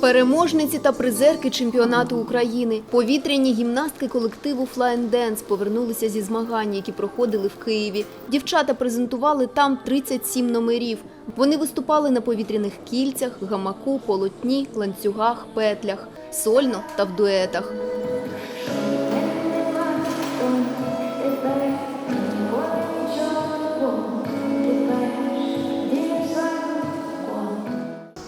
Переможниці та призерки чемпіонату України, повітряні гімнастки колективу Flying Dance повернулися зі змагань, які проходили в Києві. Дівчата презентували там 37 номерів. Вони виступали на повітряних кільцях, гамаку, полотні, ланцюгах, петлях, сольно та в дуетах.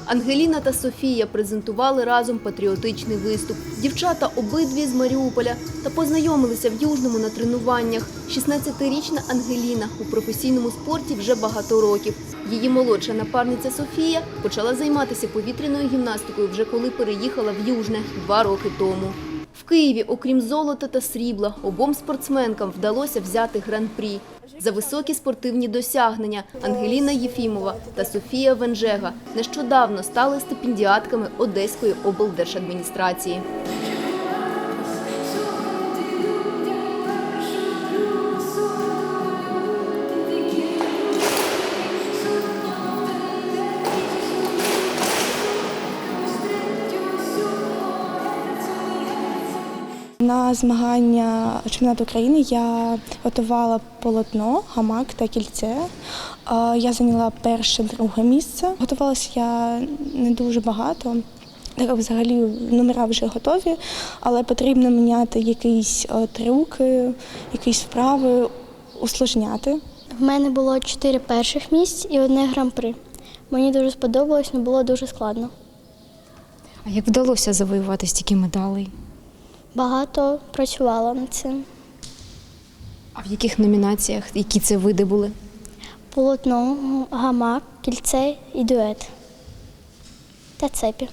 Ангеліна та Софія презентували разом патріотичний виступ. Дівчата обидві з Маріуполя та познайомилися в Южному на тренуваннях. 16-річна Ангеліна у професійному спорті вже багато років. Її молодша напарниця Софія почала займатися повітряною гімнастикою вже коли переїхала в Южне два роки тому. В Києві, окрім золота та срібла, обом спортсменкам вдалося взяти гран-прі. За високі спортивні досягнення Ангеліна Єфімова та Софія Венжега нещодавно стали стипендіатками Одеської облдержадміністрації. На змагання чемпіонату України я готувала полотно, гамак та кільце. Я зайняла перше, друге місце. Готувалася я не дуже багато. Так взагалі номера вже готові, але потрібно міняти якісь е, трюки, якісь вправи, усложняти. В мене було чотири перших місць і одне гран-при. Мені дуже сподобалось, але було дуже складно. А як вдалося завоювати стільки медалей? Багато працювала над цим. А в яких номінаціях, які це види були? Полотно, гамак, кільце і дует. Та цепі.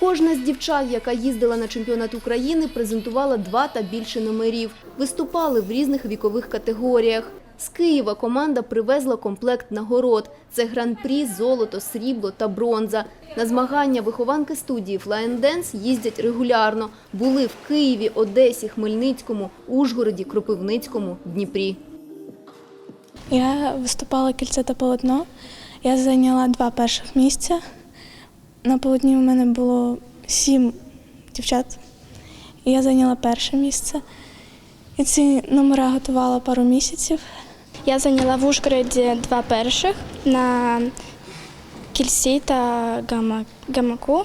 Кожна з дівчат, яка їздила на чемпіонат України, презентувала два та більше номерів. Виступали в різних вікових категоріях. З Києва команда привезла комплект нагород. Це гран-прі, золото, срібло та бронза. На змагання вихованки студії Flying Dance їздять регулярно. Були в Києві, Одесі, Хмельницькому, Ужгороді, Кропивницькому, Дніпрі. Я виступала кільце та полотно. Я зайняла два перших місця. На полотні у мене було сім дівчат, я зайняла перше місце. І ці номера готувала пару місяців. Я зайняла в Ужгороді два перших на кільці та гама- гамаку.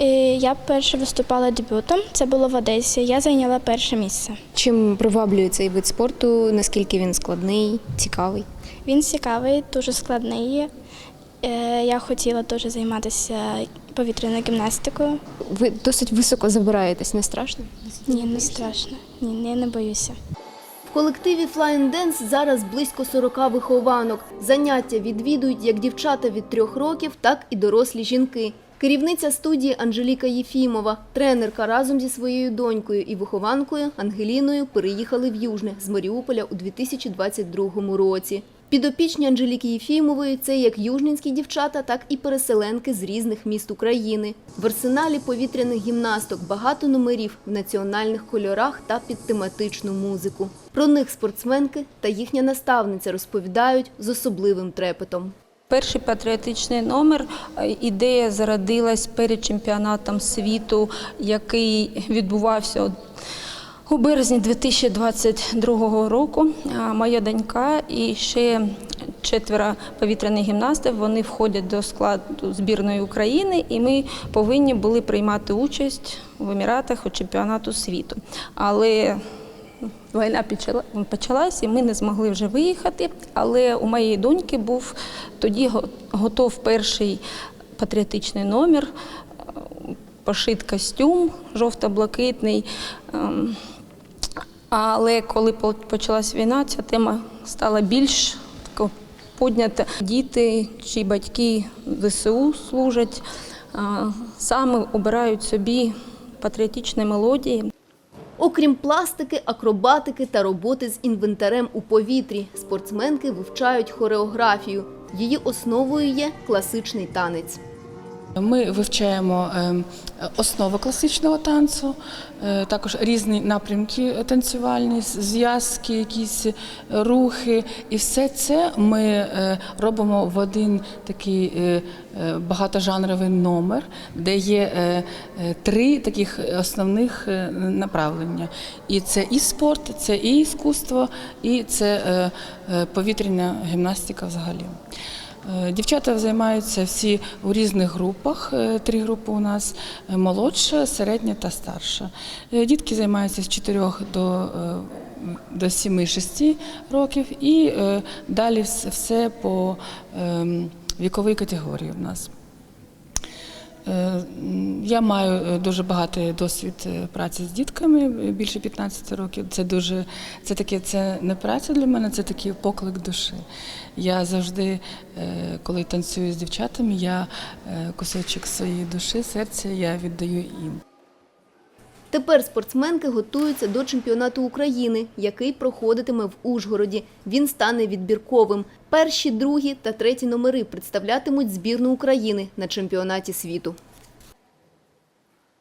І я перше виступала дебютом. Це було в Одесі. Я зайняла перше місце. Чим приваблює цей вид спорту? Наскільки він складний, цікавий? Він цікавий, дуже складний. Е, Я хотіла дуже займатися повітряною гімнастикою. Ви досить високо забираєтесь, не страшно? Ні, не страшно. Ні, ні, не боюся. В колективі Flying Dance зараз близько 40 вихованок. Заняття відвідують як дівчата від трьох років, так і дорослі жінки. Керівниця студії Анжеліка Єфімова, тренерка разом зі своєю донькою і вихованкою Ангеліною переїхали в Южне з Маріуполя у 2022 році. Підопічні Анжеліки Єфімової – це як южненські дівчата, так і переселенки з різних міст України. В арсеналі повітряних гімнасток багато номерів в національних кольорах та під тематичну музику. Про них спортсменки та їхня наставниця розповідають з особливим трепетом. Перший патріотичний номер е, ідея зародилась перед чемпіонатом світу, який відбувався у березні 2022 року. Моя донька і ще четверо повітряних гімнастів вони входять до складу збірної України, і ми повинні були приймати участь в Еміратах у чемпіонату світу. Але Війна почалась, і ми не змогли вже виїхати. Але у моєї доньки був тоді готов перший патріотичний номер, пошит костюм жовто-блакитний. Але коли почалась війна, ця тема стала більш поднята. Діти чи батьки ВСУ служать, саме обирають собі патріотичні мелодії. Окрім пластики, акробатики та роботи з інвентарем у повітрі, спортсменки вивчають хореографію. Її основою є класичний танець. Ми вивчаємо ем, основи класичного танцю, е, також різні напрямки танцювальні, зв'язки, якісь рухи. І все це ми е, робимо в один такий е, багатожанровий номер, де є три таких основних направлення. І це і спорт, це і іскусство, і це повітряна гімнастика взагалі. Е, Дівчата займаються всі у різних групах. Е, Три групи у нас е, молодша, середня та старша. Дітки займаються з 4 до, до 7-6 років і далі все по ем, віковій категорії в нас. Е, Я маю е, дуже багатий досвід е, праці з дітками, більше 15 років. Це дуже це таке, це не праця для мене, це такий поклик душі. Я завжди, коли танцюю з дівчатами, я кусочок своєї душі, серця я віддаю їм. Тепер спортсменки готуються до чемпіонату України, який проходитиме в Ужгороді. Він стане відбірковим. Перші, другі та треті номери представлятимуть збірну України на чемпіонаті світу.